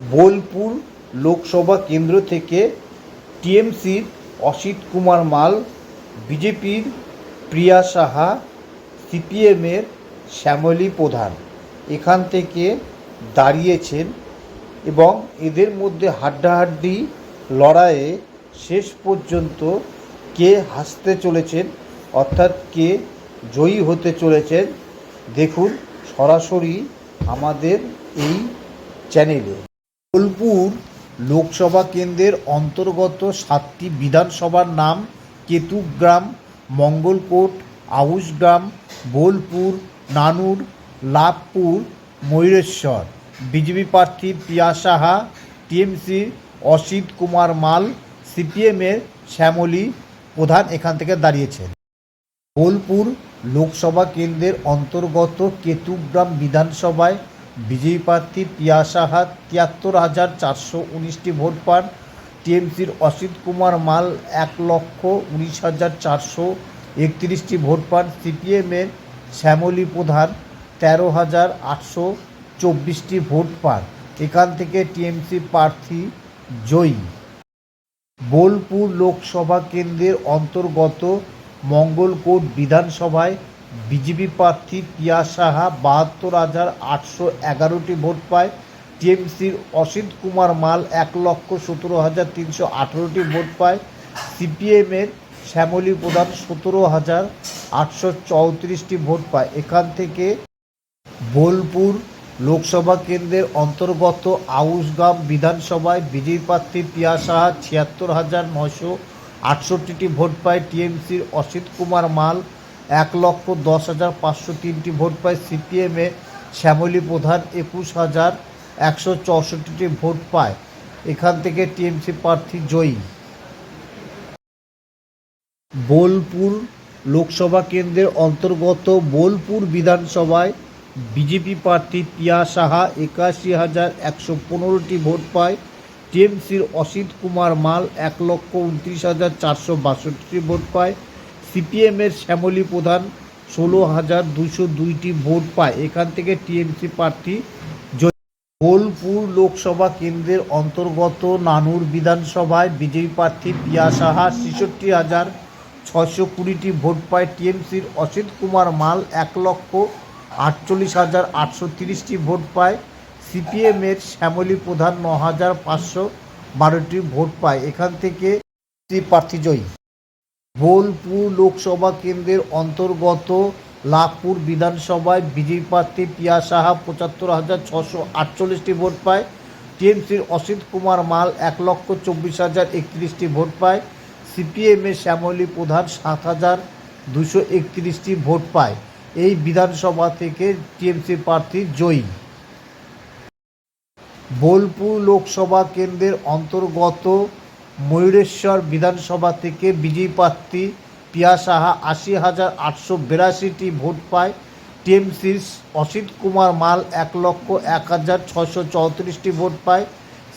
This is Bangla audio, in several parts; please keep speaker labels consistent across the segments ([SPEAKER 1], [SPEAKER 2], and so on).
[SPEAKER 1] বোলপুর লোকসভা কেন্দ্র থেকে টিএমসির অসিত কুমার মাল, বিজেপির প্রিয়া সাহা, সিপিএমের শ্যামলী প্রধান এখান থেকে দাঁড়িয়েছেন এবং এদের মধ্যে হাড্ডাহাড্ডি লড়াইয়ে শেষ পর্যন্ত কে হাসতে চলেছেন, অর্থাৎ কে জয়ী হতে চলেছেন, দেখুন সরাসরি আমাদের এই চ্যানেলে। বোলপুর লোকসভা কেন্দ্রের অন্তর্গত সাতটি বিধানসভার নাম কেতুগ্রাম মঙ্গলকোট আউসগ্রাম বোলপুর, নানুর, লাভপুর, ময়ূরেশ্বর। বিজেপি প্রার্থী পিয়া সাহা টিএমসির অসিত কুমার মাল সিপিএমের শ্যামলী প্রধান এখান থেকে দাঁড়িয়েছেন। বোলপুর লোকসভা কেন্দ্রের অন্তর্গত কেতুগ্রাম বিধানসভায় বিজয়ী প্রার্থী পিয়া সাহা তিয়াত্তর হাজার চারশো উনিশটি ভোট পান। টিএমসির অসিত কুমার মাল এক লক্ষ উনিশ হাজার চারশো একত্রিশটি ভোট পান। সিপিএমের শ্যামলী প্রধান তেরো হাজার আটশো চব্বিশটি ভোট পান। এখান থেকে টিএমসি প্রার্থী জয়ী। বোলপুর লোকসভা কেন্দ্রের অন্তর্গত মঙ্গলকোট বিধানসভায় বিজেপি প্রার্থী পিয়া সাহা বাহাত্তর হাজার আটশো এগারোটি ভোট পায়। টিএমসির অসিত কুমার মাল এক লক্ষ সতেরো হাজার তিনশো আঠেরোটি ভোট পায়। সিপিএমের শ্যামলী প্রধান সতেরো হাজার আটশো চৌত্রিশটি ভোট পায়। এখান থেকে বোলপুর লোকসভা কেন্দ্রের অন্তর্গত আউসগাম বিধানসভায় বিজেপি প্রার্থী পিয়া সাহা ছিয়াত্তর হাজার নশো আটষট্টিটি ভোট পায়। টিএমসির অসিত কুমার মাল এক লক্ষ দশ হাজার পাঁচশো তিনটি ভোট পায় সিপিএমে শ্যামলী প্রধান একুশ হাজার একশো চৌষট্টিটি ভোট পায়। এখান থেকে টিএমসি প্রার্থী জয়ী। বোলপুর লোকসভা কেন্দ্রের অন্তর্গত বোলপুর বিধানসভায় বিজেপি প্রার্থী পিয়া সাহা একাশি হাজার একশো পনেরোটি ভোট পায়। টিএমসির অসিত কুমার মাল এক লক্ষ উনত্রিশ হাজার চারশো বাষট্টি ভোট পায়। সিপিএমের শ্যামলী প্রধান ষোলো হাজার দুশো দুইটি ভোট পায়। এখান থেকে টিএমসি প্রার্থী বোলপুর লোকসভা কেন্দ্রের অন্তর্গত নানুর বিধানসভায় বিজেপি প্রার্থী পিয়া সাহা ছেষট্টি হাজার ছশো কুড়িটি ভোট পায়। টিএমসির অসিত কুমার মাল এক লক্ষ আটচল্লিশ হাজার আটশো তিরিশটি ভোট পায়। সিপিএমের শ্যামলী প্রধান ন হাজার পাঁচশো বারোটি ভোট পায়। এখান থেকে প্রার্থী জয়ী। বোলপুর লোকসভা কেন্দ্রের অন্তর্গত লাভপুর বিধানসভায় বিজেপি প্রার্থী পিয়া সাহা পঁচাত্তর হাজার ছশো আটচল্লিশটি ভোট পায়। টিএমসির অসিত কুমার মাল এক লক্ষ চব্বিশ হাজার একত্রিশটি ভোট পায়। সিপিএমের শ্যামলী প্রধান সাত হাজার দুশো একত্রিশটি ভোট পায়। এই বিধানসভা থেকে টিএমসি প্রার্থী জয়ী। বোলপুর লোকসভা কেন্দ্রের অন্তর্গত ময়ূরেশ্বর বিধানসভা থেকে বিজয়ী প্রার্থী পিয়া সাহা আশি হাজার আটশো বিরাশিটি ভোট পায়। টিএমসির অসিত কুমার মাল এক লক্ষ এক হাজার ছশো চৌত্রিশটি ভোট পায়।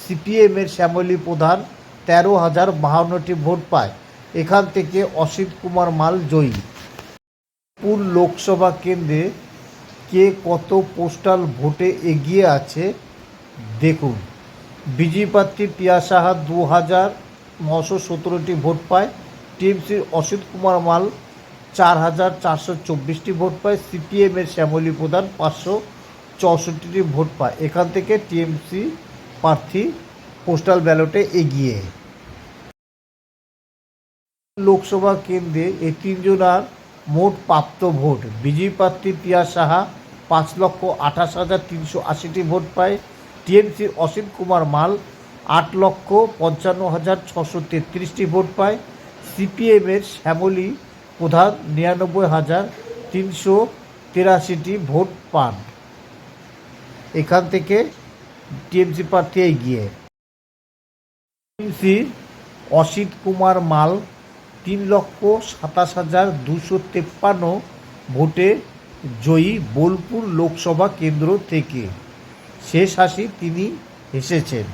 [SPEAKER 1] সিপিএমের শ্যামলী প্রধান তেরো হাজার বাহান্নটি ভোট পায়। এখান থেকে অসিত কুমার মাল জয়ী। পুর লোকসভা কেন্দ্রে কে কত পোস্টাল ভোটে এগিয়ে আছে দেখুন। বিজেপি প্রার্থী পিয়া সাহা দু হাজার নশো সতেরোটি ভোট পায়। টিএমসির অসিত কুমার মাল চার হাজার চারশো চব্বিশটি ভোট পায়। সিপিএমের শ্যামলী প্রধান পাঁচশো চৌষট্টিটি ভোট পায়। এখান থেকে টিএমসি প্রার্থী পোস্টাল ব্যালটে এগিয়ে। লোকসভা কেন্দ্রে এই তিনজনার মোট প্রাপ্ত ভোট। বিজেপি প্রার্থী পিয়া সাহা পাঁচ লক্ষ আঠাশ হাজার তিনশো আশিটি ভোট পায়। টিএমসির অসিত কুমার মাল আট লক্ষ পঞ্চান্ন হাজার ছশো তেত্রিশটি ভোট পায়। সিপিএমের শ্যামলী প্রধান নিরানব্বই হাজার তিনশো তেরাশিটি ভোট পান। এখান থেকে টিএমসি প্রার্থী এগিয়ে। টিএমসির অসিত কুমার মাল তিন লক্ষ সাতাশ হাজার দুশো তেপ্পান্ন ভোটে জয়ী বোলপুর লোকসভা কেন্দ্র থেকে। শেষ হাসি তিনি হেসেছেন।